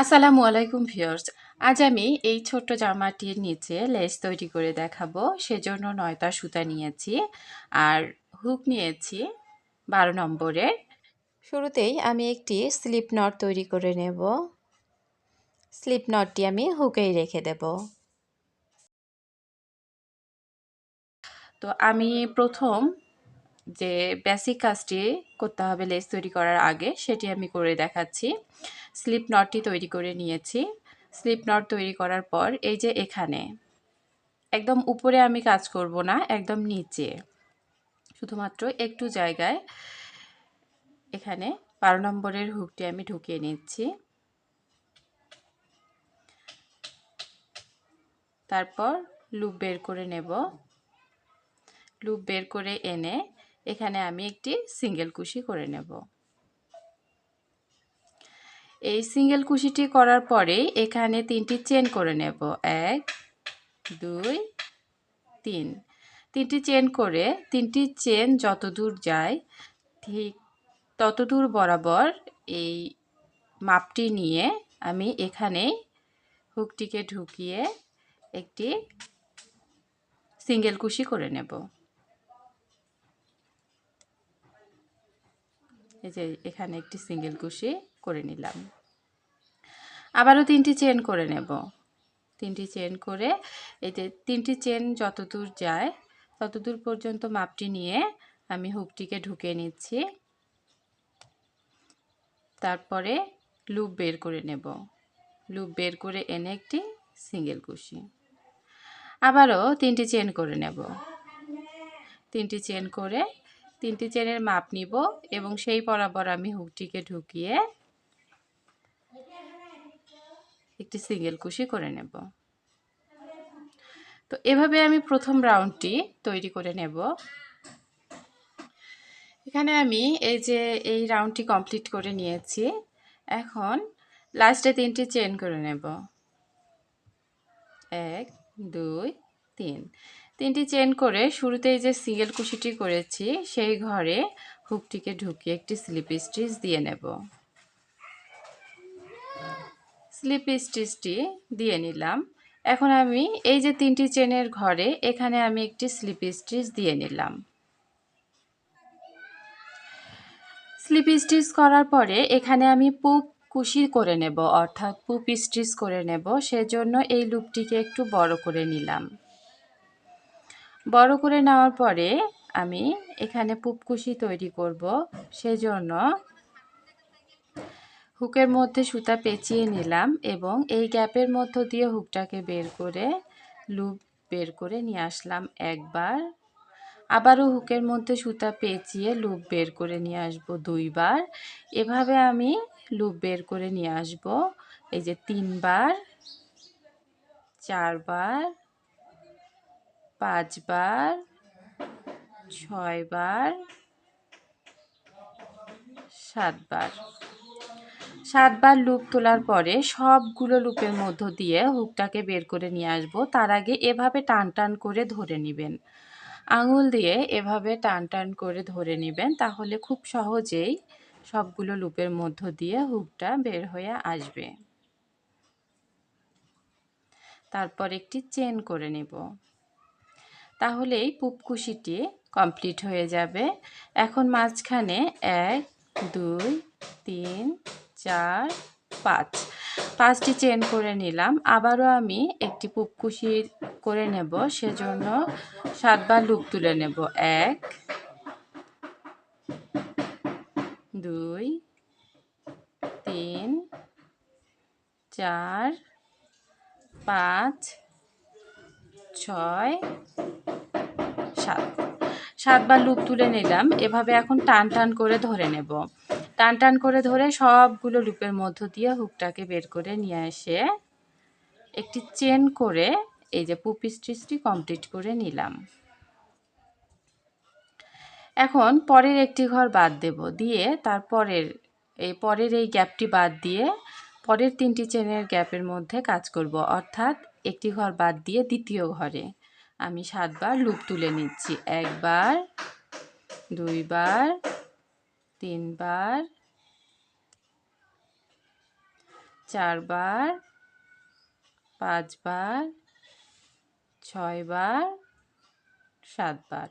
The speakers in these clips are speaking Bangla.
আসসালামু আলাইকুম ভিউয়ার্স। আজ আমি এই ছোট্ট জামাটির নিচে লেস তৈরি করে দেখাবো। সেজন্য নয়টা সুতা নিয়েছি আর হুক নিয়েছি বারো নম্বরের। শুরুতেই আমি একটি স্লিপ নট তৈরি করে নেব। স্লিপ নটটি আমি হুকেই রেখে দেব। তো আমি প্রথম যে বেসিক কাজটি করতে হবে লেস তৈরি করার আগে, সেটি আমি করে দেখাচ্ছি। স্লিপ নটটি তৈরি করে নিয়েছি। স্লিপ নট তৈরি করার পর এই যে এখানে, একদম উপরে আমি কাজ করব না, একদম নিচে। শুধুমাত্র একটু জায়গায় এখানে বারো নম্বরের হুকটি আমি ঢুকিয়ে নিচ্ছি। তারপর লুপ বের করে নেব। লুপ বের করে এনে এখানে আমি একটি সিঙ্গেল কুশি করে নেব। এই সিঙ্গেল কুশিটি করার পরে এখানে তিনটি চেন করে নেব। এক, দুই, তিন। তিনটি চেন করে তিনটি চেন যত দূর যায়, ঠিক তত দূর বরাবর এই মাপটি নিয়ে আমি এখানে হুকটিকে ঢুকিয়ে একটি সিঙ্গেল কুশি করে নেব। এই যে এখানে একটি সিঙ্গেল কুশি করে নিলাম। আবারও তিনটি চেন করে নেব। তিনটি চেন করে এই যে তিনটি চেন যত দূর যায় তত দূর পর্যন্ত মাপটি নিয়ে আমি হুকটিকে ঢুকে নিচ্ছি। তারপরে লুপ বের করে নেব। লুপ বের করে এনে একটি সিঙ্গেল কুশি। আবারও তিনটি চেন করে নেব। তিনটি চেন করে তিনটি চেনের মাপ নিব এবং সেই বরাবর আমি হুকটিকে ঢুকিয়ে একটি সিঙ্গেল কুশি করে নেব। তো এভাবে আমি প্রথম রাউন্ডটি তৈরি করে নেব। এখানে আমি এই যে এই রাউন্ডটি কমপ্লিট করে নিয়েছি, এখন লাস্টে তিনটি চেন করে নেব। এক, দুই, তিন। তিনটি চেন করে শুরুতেই যে সিঙ্গেল কুশিটি করেছি, সেই ঘরে হুকটিকে ঢুকিয়ে একটি স্লিপ স্টিচ দিয়ে নেব। স্লিপ স্টিচটি দিয়ে নিলাম। এখন আমি এই যে তিনটি চেনের ঘরে, এখানে আমি একটি স্লিপ স্টিচ দিয়ে নিলাম। স্লিপ স্টিচ করার পরে এখানে আমি পুপ কুশি করে নেব, অর্থাৎ পুপ স্টিচ করে নেব। সেজন্য এই লুপটিকে একটু বড় করে নিলাম। বড় করে নেওয়ার পরে আমি এখানে পুপকুশি তৈরি করব। সেজন্য হুকের মধ্যে সুতা পেঁচিয়ে নিলাম এবং এই গ্যাপের মধ্য দিয়ে হুকটাকে বের করে, লুপ বের করে নিয়ে আসলাম একবার। আবারও হুকের মধ্যে সুতা পেঁচিয়ে লুপ বের করে নিয়ে আসব দুইবার। এভাবে আমি লুপ বের করে নিয়ে আসব। এই যে তিনবার, চারবার পাঁচবার, ছয়বার, সাতবার। সাতবার লুপ তোলার পরে সবগুলো লুপের মধ্য দিয়ে হুকটাকে বের করে নিয়ে আসব। তার আগে এভাবে টান টান করে ধরে নেবেন। আঙুল দিয়ে এভাবে টান টান করে ধরে নেবেন। তাহলে খুব সহজেই সবগুলো লুপের মধ্য দিয়ে হুকটা বের হয়ে আসবে। তারপর একটি চেন করে নেব। তাহলেই পুপকুশিটি কমপ্লিট হয়ে যাবে। এখন মাঝখানে এক, দুই, তিন, চার, পাঁচ। পাঁচটি চেন করে নিলাম। আবারও আমি একটি পুপকুশি করে নেব। সেজন্য সাতবার লুপ তুলে নেব। এক, দুই, তিন, চার, পাঁচ, ছয় সাত সাতবার লুপ তুলে নিলাম। এভাবে এখন টান টান করে ধরে নেব। টান টান করে ধরে সবগুলো লুপের মধ্য দিয়ে হুকটাকে বের করে নিয়ে এসে একটি চেন করে এই যে পুপি স্টিচটি কমপ্লিট করে নিলাম। এখন পরের একটি ঘর বাদ দেব। দিয়ে তারপরের এই পরের এই গ্যাপটি বাদ দিয়ে পরের তিনটি চেনের গ্যাপের মধ্যে কাজ করব। অর্থাৎ একটি ঘর বাদ দিয়ে দ্বিতীয় ঘরে। আমি সাতবার লুপ তুলে নিচ্ছি। একবার, দুইবার, তিনবার, চারবার, পাঁচবার, ছয়বার, সাতবার।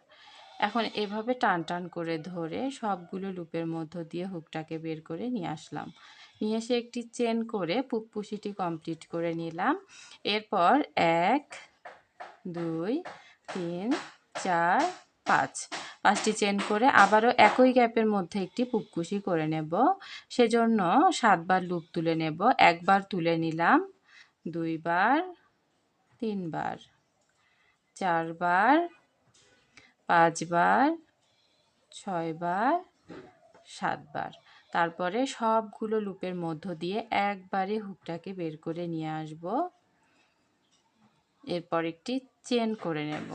এখন এভাবে টান টান করে ধরে সবগুলো লুপের মধ্য দিয়ে হুকটাকে বের করে নিয়ে আসলাম। নিয়ে এসে একটি চেন করে পুকপুসিটি কমপ্লিট করে নিলাম। এরপর এক দুই, তিন, চার, পাঁচ। পাঁচটি চেন করে আবারও একই গ্যাপের মধ্যে একটি পুককুশি করে নেব। সেজন্য সাতবার লুপ তুলে নেব। একবার তুলে নিলাম। দুইবার, তিনবার, চারবার, পাঁচবার, ছয়বার, সাতবার। তারপরে সবগুলো লুপের মধ্য দিয়ে একবারে হুকটাকে বের করে নিয়ে আসব। এরপর একটি চেন করে নেব।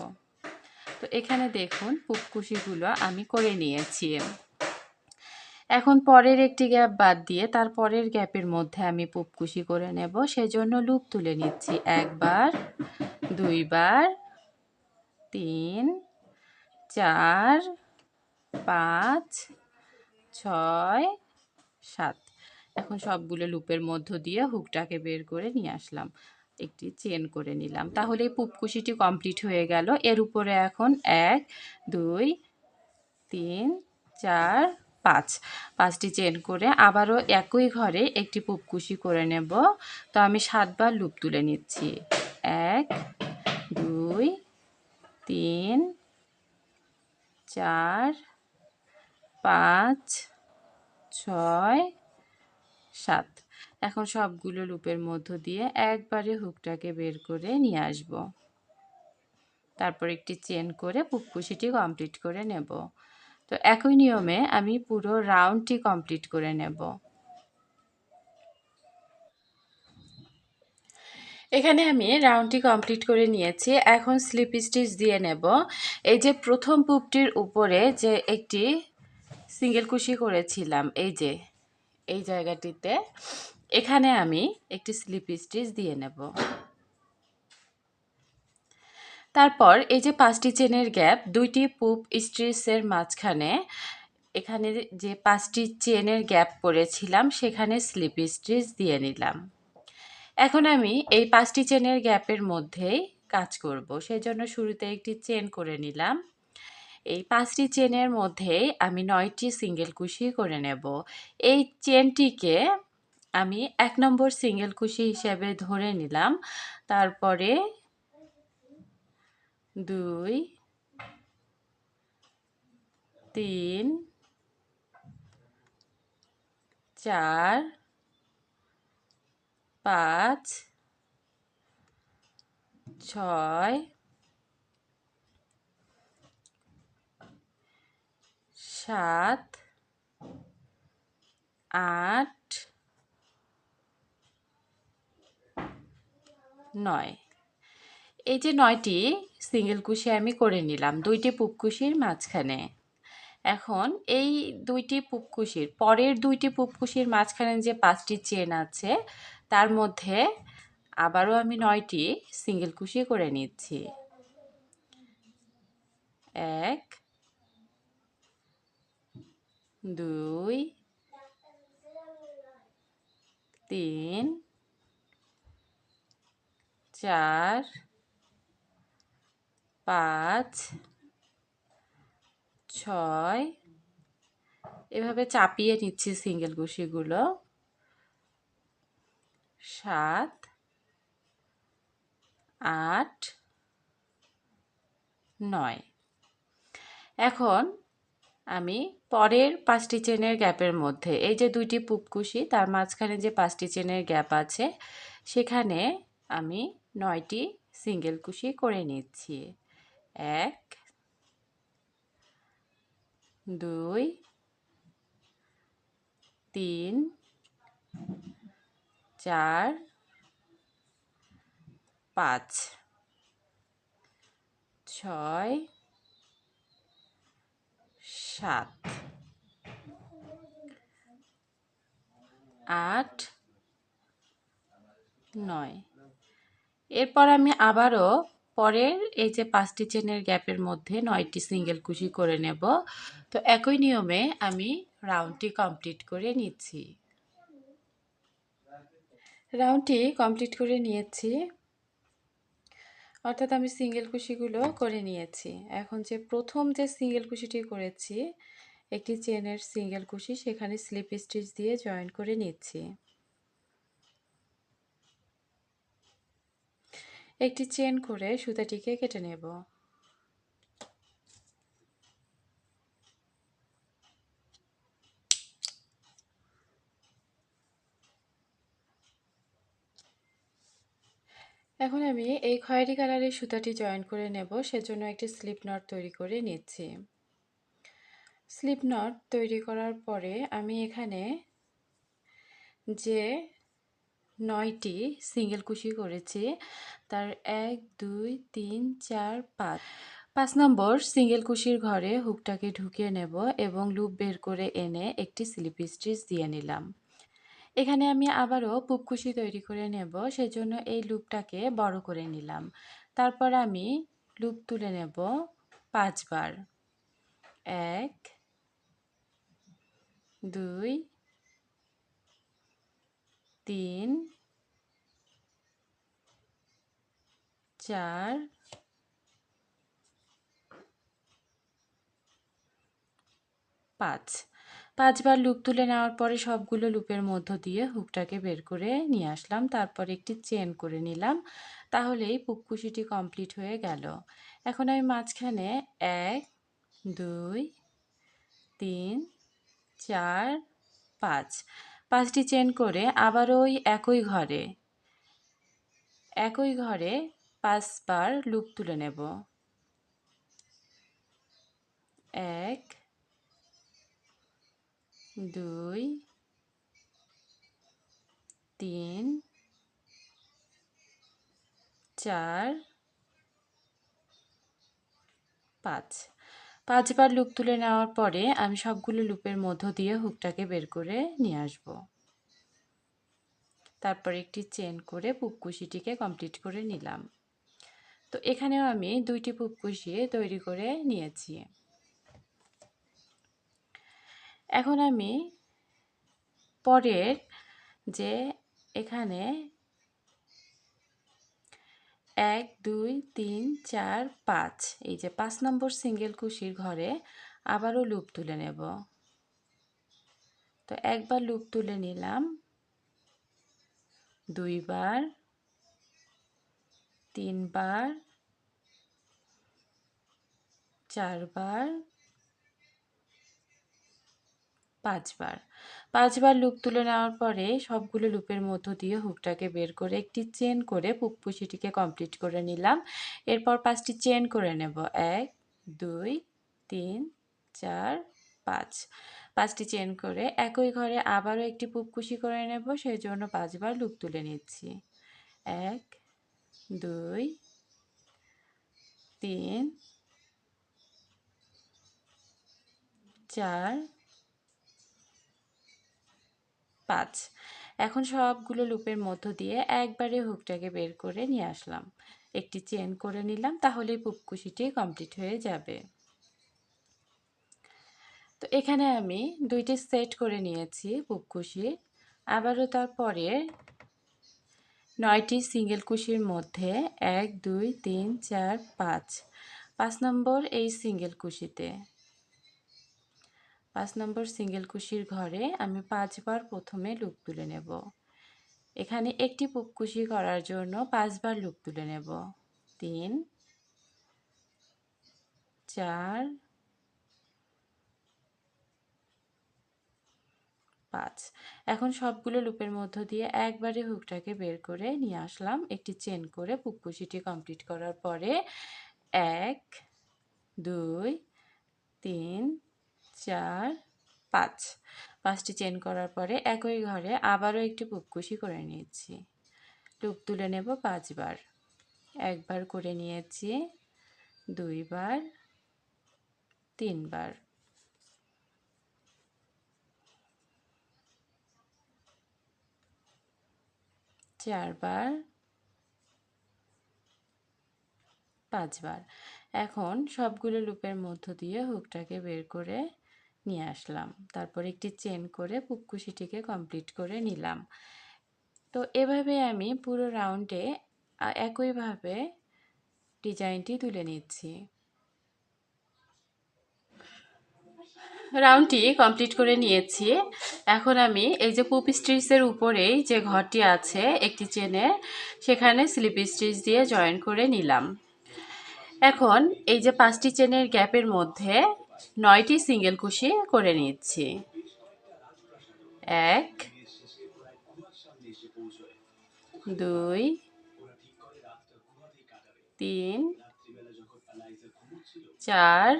তো এখানে দেখুন পুপকুশিগুলো আমি করে নিয়েছি। এখন পরের একটি গ্যাপ বাদ দিয়ে তার পরের গ্যাপের মধ্যে আমি পুপকুশি করে নেব। সেজন্য লুপ তুলে নিচ্ছি। একবার, দুইবার, তিন, চার, পাঁচ, ছয়, সাত। এখন সবগুলো লুপের মধ্য দিয়ে হুকটাকে বের করে নিয়ে আসলাম। একটি চেন করে নিলাম। তাহলে এই পুপকুশিটি কমপ্লিট হয়ে গেল। এর উপরে এখন এক, দুই, তিন, চার, পাঁচ। পাঁচটি চেন করে আবারও একই ঘরে একটি পুপকুশি করে নেব। তো আমি সাতবার লুপ তুলে নিচ্ছি। এক, দুই, তিন, চার, পাঁচ, ছয়, সাত। এখন সবগুলো লুপের মধ্য দিয়ে একবারে হুকটাকে বের করে নিয়ে আসব। তারপর একটি চেন করে পুকপুসিটি কমপ্লিট করে নেব। তো একই নিয়মে আমি পুরো রাউন্ডটি কমপ্লিট করে নেব। এখানে আমি রাউন্ডটি কমপ্লিট করে নিয়েছি। এখন স্লিপ স্টিচ দিয়ে নেব। এই যে প্রথম পুপটির উপরে যে একটি সিঙ্গেল কুশি করেছিলাম, এই যে, এই জায়গাটিতে এখানে আমি একটি স্লিপ স্টিচ দিয়ে নেব। তারপর এই যে পাঁচটি চেনের গ্যাপ, দুইটি পুপ স্ট্রিচের মাঝখানে এখানে যে পাঁচটি চেনের গ্যাপ পড়েছিলাম, সেখানে স্লিপ স্টিচ দিয়ে নিলাম। এখন আমি এই পাঁচটি চেনের গ্যাপের মধ্যেই কাজ করব। সেই জন্য শুরুতে একটি চেন করে নিলাম। এই পাঁচটি চেনের মধ্যেই আমি নয়টি সিঙ্গেল কুশি করে নেব। এই চেনটিকে আমি এক নম্বর সিঙ্গেল কুশি হিসেবে ধরে নিলাম। তারপরে দুই, তিন, চার, পাঁচ, ছয়, সাত, আট নয়। এই যে নয়টি সিঙ্গেল কুশি আমি করে নিলাম, দুইটি পুপকুশির মাঝখানে। এখন এই দুইটি পুপকুশির পরের দুইটি পুপকুশির মাঝখানে যে পাঁচটি চেন আছে, তার মধ্যে আবারও আমি নয়টি সিঙ্গেল কুশি করে নিচ্ছি। এক, দুই, তিন চার, পাঁচ, ছয়, এভাবে চাপিয়ে নিচ্ছি সিঙ্গেল কুশিগুলো। সাত, আট, নয়। এখন আমি পরের পাঁচটি চেনের গ্যাপের মধ্যে, এই যে দুইটি পুপকুশি তার মাঝখানে যে পাঁচটি চেনের গ্যাপ আছে, সেখানে আমি নয়টি সিঙ্গেল কুশি করে নিচ্ছি। এক দুই তিন চার পাঁচ ছয় সাত আট নয়। এরপর আমি আবারও পরের এই যে পাঁচটি চেনের গ্যাপের মধ্যে নয়টি সিঙ্গেল কুশি করে নেব। তো একই নিয়মে আমি রাউন্ডটি কমপ্লিট করে নিচ্ছি। রাউন্ডটি কমপ্লিট করে নিয়েছি। অর্থাৎ আমি সিঙ্গেল কুশিগুলো করে নিয়েছি। এখন যে প্রথম যে সিঙ্গেল কুশিটি করেছি, একটি চেনের সিঙ্গেল কুশি, সেখানে স্লিপ স্টিচ দিয়ে জয়েন করে নিচ্ছি। একটি চেন করে সুতাটিকে কেটে নেব। এখন আমি এই খয়েরি কালারের সুতাটি জয়েন করে নেব, সেজন্য একটি স্লিপ নট তৈরি করে নিচ্ছি। স্লিপ নট তৈরি করার পরে আমি এখানে যে নয়টি সিঙ্গেল কুশি করেছি। তার এক, দুই, তিন, চার, পাঁচ। পাঁচ নম্বর সিঙ্গেল কুশির ঘরে হুকটাকে ঢুকিয়ে নেব এবং লুপ বের করে এনে একটি স্লিপ স্টিচ দিয়ে নিলাম। এখানে আমি আবারও পুপকুশি তৈরি করে নেব, সেজন্য এই লুপটাকে বড় করে নিলাম। তারপর আমি লুপ তুলে নেব পাঁচবার। এক, দুই তিন, চার, পাঁচ। পাঁচবার লুপ তুলে নেওয়ার পরে সবগুলো লুপের মধ্য দিয়ে হুকটাকে বের করে নিয়ে আসলাম। তারপর একটি চেন করে নিলাম। তাহলেই পুককুশিটি কমপ্লিট হয়ে গেল। এখন আমি মাঝখানে এক, দুই, তিন, চার, পাঁচ। পাঁচটি চেন করে আবার ওই একই ঘরে একই ঘরে পাঁচবার লুপ তুলে নেব। এক, দুই, তিন, চার, পাঁচ। পাঁচবার লুপ তুলে নেওয়ার পরে আমি সবগুলো লুপের মধ্য দিয়ে হুকটাকে বের করে নিয়ে আসব। তারপর একটি চেন করে পুপকুশিটিকে কমপ্লিট করে নিলাম। তো এখানেও আমি দুইটি পুপকুশি তৈরি করে নিয়েছি। এখন আমি পরের যে এখানে এক, দুই, তিন, চার, পাঁচ। এই যে পাঁচ নম্বর সিঙ্গেল কুশির ঘরে আবারও লুপ তুলে নেব। তো একবার লুপ তুলে নিলাম। দুইবার, তিনবার, চারবার পাঁচবার। পাঁচবার লুপ তুলে নেওয়ার পরে সবগুলো লুপের মধ্য দিয়ে হুকটাকে বের করে একটি চেন করে পুকপুশিটিকে কমপ্লিট করে নিলাম। এরপর পাঁচটি চেন করে নেব। এক, দুই, তিন, চার, পাঁচ। পাঁচটি চেন করে একই ঘরে আবারও একটি পুপকুশি করে নেব সেই জন্য পাঁচবার লুপ তুলে নিচ্ছি। এক, দুই, তিন, চার পাঁচ। এখন সবগুলো লুপের মধ্য দিয়ে একবারে হুকটাকে বের করে নিয়ে আসলাম। একটি চেন করে নিলাম, তাহলেই পুপকুশিটি কমপ্লিট হয়ে যাবে। তো এখানে আমি দুইটি সেট করে নিয়েছি পুপকুশি আবারও তারপরে নয়টি সিঙ্গেল কুশির মধ্যে এক, দুই, তিন, চার, পাঁচ। পাঁচ নম্বর এই সিঙ্গেল কুশিতে। পাঁচ নম্বর সিঙ্গেল কুশির ঘরে আমি পাঁচবার প্রথমে লুপ তুলে নেব। এখানে একটি পুপকুশি করার জন্য পাঁচবার লুপ তুলে নেব। তিন, চার, পাঁচ। এখন সবগুলো লুপের মধ্য দিয়ে একবারে হুকটাকে বের করে নিয়ে আসলাম। একটি চেন করে পুককুশিটি কমপ্লিট করার পরে এক, দুই, তিন চার, পাঁচ। পাঁচটি চেন করার পরে একই ঘরে আবারও একটি পুপকুশি করে নিয়েছি। লুপ তুলে নেব পাঁচবার। একবার করে নিয়েছি, দুইবার, তিনবার। চারবার, পাঁচবার। এখন সবগুলো লুপের মধ্য দিয়ে হুকটাকে বের করে নিয়ে আসলাম। তারপর একটি চেন করে পুককুশিটিকে কমপ্লিট করে নিলাম। তো এভাবে আমি পুরো রাউন্ডে একইভাবে ডিজাইনটি তুলে নিচ্ছি। রাউন্ডটি কমপ্লিট করে নিয়েছি। এখন আমি এই যে পুপ স্টিচের উপরেই যে ঘরটি আছে একটি চেনে সেখানে স্লিপ স্টিচ দিয়ে জয়েন করে নিলাম। এখন এই যে পাঁচটি চেনের গ্যাপের মধ্যে নয়টি সিঙ্গেল কুশি করে নিচ্ছি। এক দুই তিন চার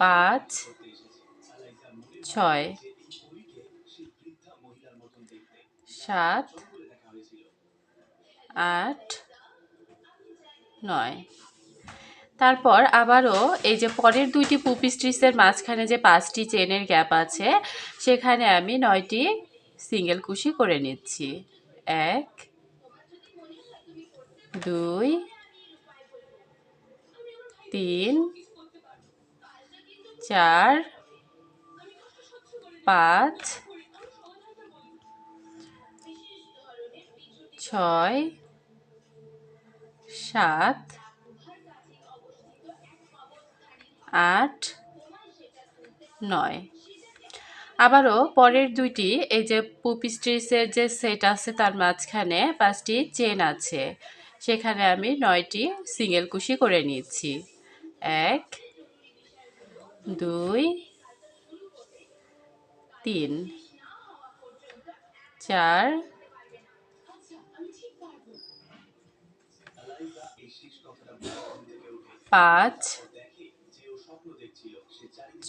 পাঁচ ছয় সাত আট নয়। তারপর আবারও এই যে পরের দুইটি পুপি স্ট্রিচের মাঝখানে যে পাঁচটি চেনের গ্যাপ আছে, সেখানে আমি নয়টি সিঙ্গেল কুশি করে নিচ্ছি। এক, দুই, তিন, চার, পাঁচ, ছয়, সাত আট, নয়। আবারও পরের দুইটি, এই যে পুপি স্ট্রিচের যে সেট আছে তার মাঝখানে পাঁচটি চেন আছে। সেখানে আমি নয়টি সিঙ্গেল কুশি করে নিচ্ছি এক, দুই, তিন, চার, পাঁচ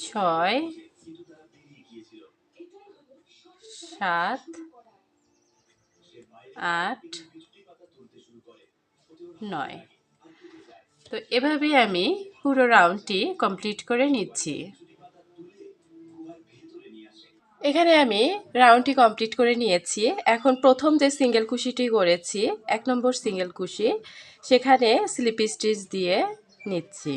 ছয়, সাত, আট, নয়। তো এভাবেই আমি পুরো রাউন্ডটি কমপ্লিট করে নিচ্ছি। এখানে আমি রাউন্ডটি কমপ্লিট করে নিয়েছি। এখন প্রথম যে সিঙ্গেল কুশিটি করেছি, এক নম্বর সিঙ্গেল কুশি, সেখানে স্লিপ স্টিচ দিয়ে নিচ্ছি।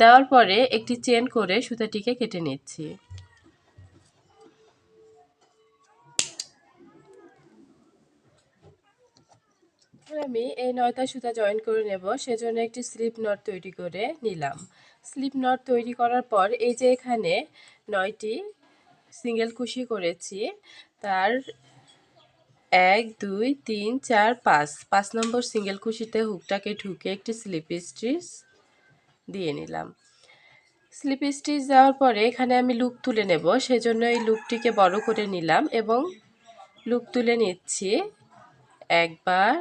দেওয়ার পরে একটি চেন করে সুতাটিকে কেটে নিচ্ছি। আমি এই নয়টা সুতা জয়েন করে নেব, সেজন্য একটি স্লিপ নট তৈরি করে নিলাম। স্লিপ নট তৈরি করার পর এই যে এখানে নয়টি সিঙ্গেল কুশি করেছি, তার এক, দুই, তিন, চার, পাঁচ পাঁচ নম্বর সিঙ্গেল কুশিতে হুকটাকে ঢুকে একটি স্লিপ স্টিচ দিয়ে নিলাম। স্লিপ স্টিচ দেওয়ার পরে এখানে আমি লুপ তুলে নেব, সেজন্য এই লুপটিকে বড় করে নিলাম এবং লুপ তুলে নিচ্ছি একবার,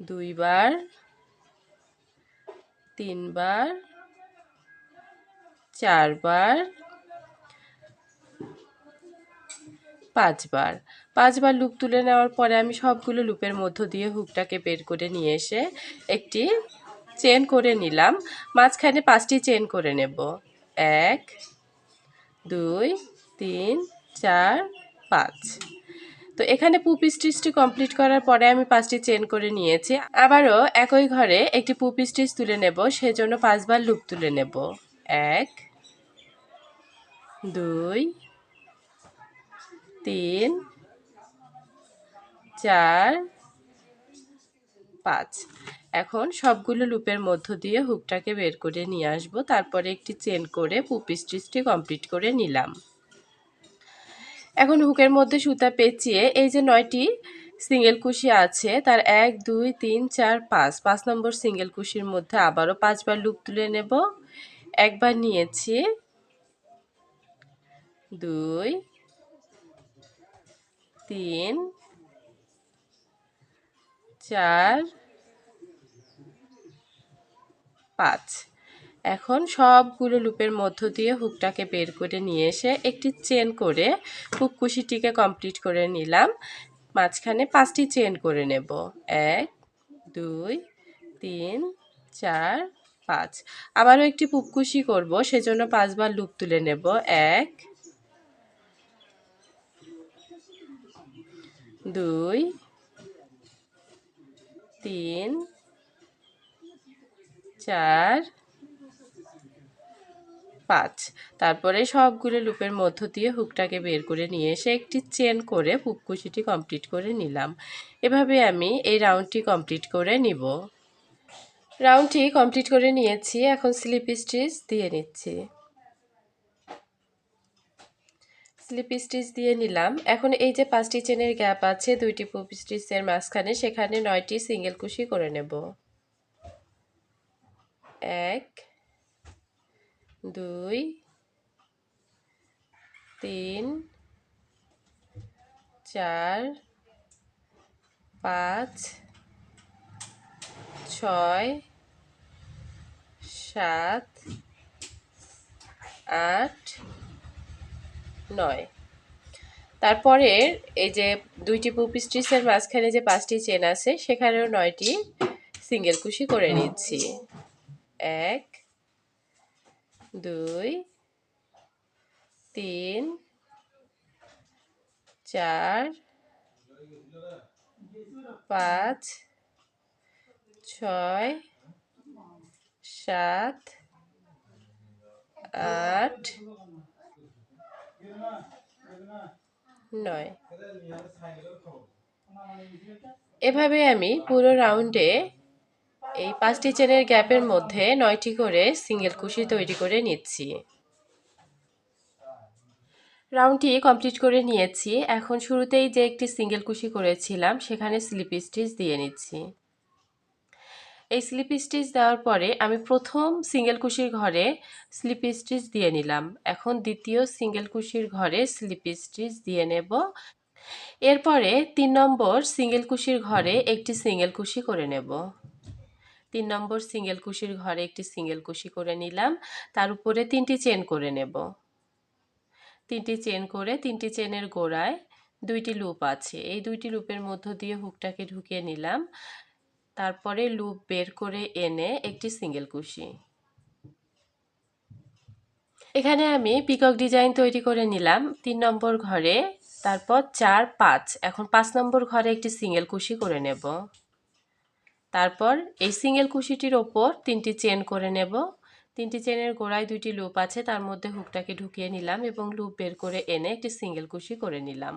দুইবার, তিনবার, চারবার, পাঁচবার। পাঁচবার লুপ তুলে নেওয়ার পরে আমি সবগুলো লুপের মধ্য দিয়ে হুকটাকে বের করে নিয়ে এসে একটি চেন করে নিলাম। মাঝখানে পাঁচটি চেন করে নেব। এক, দুই, তিন, চার, পাঁচ। তো এখানে পুপি স্টিচটি কমপ্লিট করার পরে আমি পাঁচটি চেন করে নিয়েছি। আবারও একই ঘরে একটি পুপি স্টিচ তুলে নেব, সেজন্য পাঁচবার লুপ তুলে নেব। এক, দুই, তিন, চার, পাঁচ। এখন সবগুলো লুপের মধ্য দিয়ে হুকটাকে বের করে নিয়ে আসব। তারপরে একটি চেন করে পুপি স্টিচটি কমপ্লিট করে নিলাম। এখন হুকের মধ্যে সুতা পেঁচিয়ে এই যে নয়টি সিঙ্গেল কুশি আছে, তার এক, দুই, তিন, চার, পাঁচ পাঁচ নম্বর সিঙ্গেল কুশির মধ্যে আবারও পাঁচবার লুপ তুলে নেব। একবার নিয়েছি। দুই, তিন, চার পাঁচ এখন সবগুলো লুপের মধ্য দিয়ে হুকটাকে বের করে নিয়ে এসে একটি চেন করে হুক কুশিটিকে কমপ্লিট করে নিলাম। মাঝখানে পাঁচটি চেন করে নেব। এক, দুই, তিন, চার, পাঁচ। আবারও একটি পুপকুশি করব, সেজন্য পাঁচবার লুপ তুলে নেব। এক, দুই, তিন চার, পাঁচ। তারপরে সবগুলো লুপের মধ্য দিয়ে হুকটাকে বের করে নিয়ে এসে একটি চেন করে পুপকুচিটি কমপ্লিট করে নিলাম। এভাবে আমি এই রাউন্ডটি কমপ্লিট করে নিব। রাউন্ডটি কমপ্লিট করে নিয়েছি। এখন স্লিপ স্টিচ দিয়ে নিচ্ছি। স্লিপ স্টিচ দিয়ে নিলাম। এখন এই যে পাঁচটি চেনের গ্যাপ আছে, দুইটি পুপ স্টিচের মাঝখানে সেখানে নয়টি সিঙ্গেল কুশি করে নেব। এক, দুই, তিন, চার, পাঁচ, ছয়, সাত, আট, নয়। তারপরে এই যে দুইটি পুপ স্টিচের মাঝখানে যে পাঁচটি চেন আছে, সেখানেও নয়টি সিঙ্গেল কুশি করে নিচ্ছি। এক দুই তিন চার পাঁচ ছয় সাত আট নয়। এভাবে আমি পুরো রাউন্ডে এই পাঁচটি চেনের গ্যাপের মধ্যে নয়টি করে সিঙ্গেল কুশি তৈরি করে নিচ্ছি। রাউন্ডটি কমপ্লিট করে নিয়েছি। এখন শুরুতেই যে একটি সিঙ্গেল কুশি করেছিলাম, সেখানে স্লিপ স্টিচ দিয়ে নিচ্ছি। এই স্লিপ স্টিচ দেওয়ার পরে আমি প্রথম সিঙ্গেল কুশির ঘরে স্লিপ স্টিচ দিয়ে নিলাম। এখন দ্বিতীয় সিঙ্গেল কুশির ঘরে স্লিপ স্টিচ দিয়ে নেব। এরপরে তিন নম্বর সিঙ্গেল কুশির ঘরে একটি সিঙ্গেল কুশি করে নেব। তিন নম্বর সিঙ্গেল কুশির ঘরে একটি সিঙ্গেল কুশি করে নিলাম। তার উপরে তিনটি চেন করে নেব। তিনটি চেন করে তিনটি চেনের গোড়ায় দুইটি লুপ আছে। এই দুইটি লুপের মধ্য দিয়ে হুকটাকে ঢুকিয়ে নিলাম। তারপরে লুপ বের করে এনে একটি সিঙ্গেল কুশি। এখানে আমি পিকক ডিজাইন তৈরি করে নিলাম। তিন নম্বর ঘরে, তারপর চার পাঁচ। এখন পাঁচ নম্বর ঘরে একটি সিঙ্গেল কুশি করে নেব। তারপর এই সিঙ্গেল কুশিটির ওপর তিনটি চেন করে নেব। তিনটি চেনের গোড়ায় দুইটি লুপ আছে, তার মধ্যে হুকটাকে ঢুকিয়ে নিলাম এবং লুপ বের করে এনে একটি সিঙ্গেল কুশি করে নিলাম।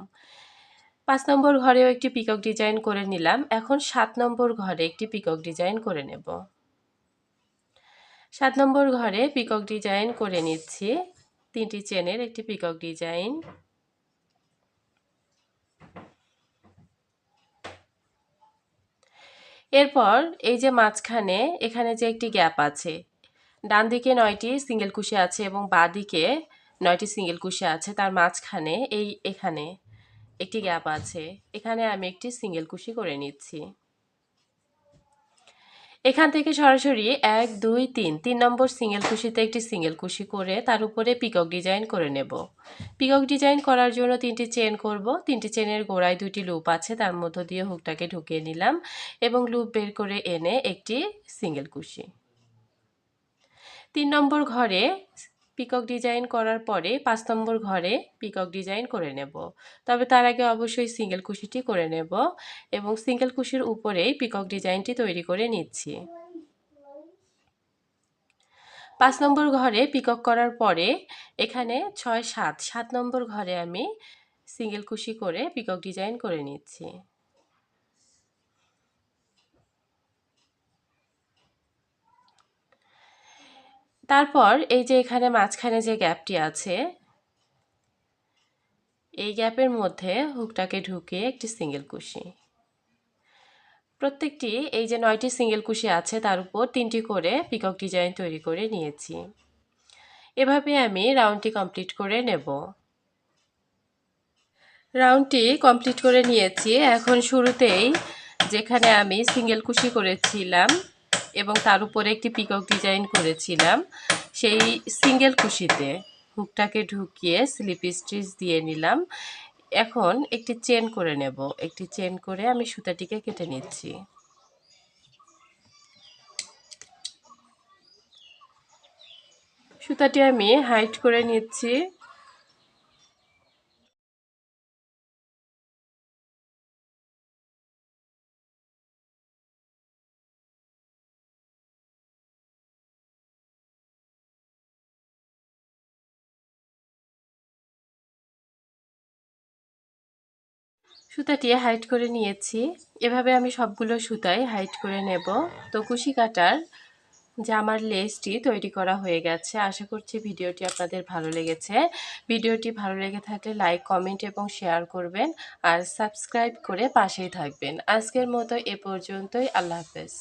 পাঁচ নম্বর ঘরেও একটি পিকক ডিজাইন করে নিলাম। এখন সাত নম্বর ঘরে একটি পিকক ডিজাইন করে নেব। সাত নম্বর ঘরে পিকক ডিজাইন করে নিচ্ছি। তিনটি চেনের একটি পিকক ডিজাইন। এরপর এই যে মাঝখানে এখানে যে একটি গ্যাপ আছে, ডান দিকে নয়টি সিঙ্গেল কুশি আছে এবং বাঁ দিকে নয়টি সিঙ্গেল কুশি আছে, তার মাঝখানে এই এখানে একটি গ্যাপ আছে। এখানে আমি একটি সিঙ্গেল কুশি করে নিচ্ছি। এখান থেকে সরাসরি এক, দুই, তিন তিন নম্বর সিঙ্গেল কুশিতে একটি সিঙ্গেল কুশি করে তার উপরে পিকক ডিজাইন করে নেব। পিকক ডিজাইন করার জন্য তিনটি চেন করব। তিনটি চেনের গোড়ায় দুটি লুপ আছে, তার মধ্য দিয়ে হুকটাকে ঢুকিয়ে নিলাম এবং লুপ বের করে এনে একটি সিঙ্গেল কুশি তিন নম্বর ঘরে পিকক ডিজাইন করার পরে পাঁচ নম্বর ঘরে পিকক ডিজাইন করে নেব। তবে তার আগে অবশ্যই সিঙ্গেল কুশিটি করে নেব এবং সিঙ্গেল কুশির উপরেই পিকক ডিজাইনটি তৈরি করে নিচ্ছি। পাঁচ নম্বর ঘরে পিকক করার পরে এখানে ছয় সাত সাত নম্বর ঘরে আমি সিঙ্গেল কুশি করে পিকক ডিজাইন করে নিচ্ছি। তারপর এই যে এখানে মাঝখানে যে গ্যাপটি আছে, এই গ্যাপের মধ্যে হুকটাকে ঢুকিয়ে একটি সিঙ্গেল কুশি। প্রত্যেকটি এই যে নয়টি সিঙ্গেল কুশি আছে, তার উপর তিনটি করে পিকক ডিজাইন তৈরি করে নিয়েছি। এভাবে আমি রাউন্ডটি কমপ্লিট করে নেব। রাউন্ডটি কমপ্লিট করে নিয়েছি। এখন শুরুতেই যেখানে আমি সিঙ্গেল কুশি করেছিলাম এবং তার উপরে একটি পিকক ডিজাইন করেছিলাম। সেই সিঙ্গেল কুশিতে হুকটাকে ঢুকিয়ে স্লিপ স্টিচ দিয়ে নিলাম। এখন একটি চেন করে নেব। একটি চেন করে আমি সুতাটিকে কেটে নিচ্ছি। সুতাটি আমি হাইট করে নিচ্ছি। সুতাটি হাইট করে নিয়েছি। এভাবে আমি সবগুলো সুতায় হাইট করে নেব। তো কুশি কাটার যে আমার লেসটি তৈরি করা হয়ে গেছে, আশা করছি ভিডিওটি আপনাদের ভালো লেগেছে। ভিডিওটি ভালো লেগে থাকলে লাইক কমেন্ট এবং শেয়ার করবেন। আর সাবস্ক্রাইব করে পাশেই থাকবেন। আজকের মতো এ পর্যন্তই। আল্লাহ হাফেজ।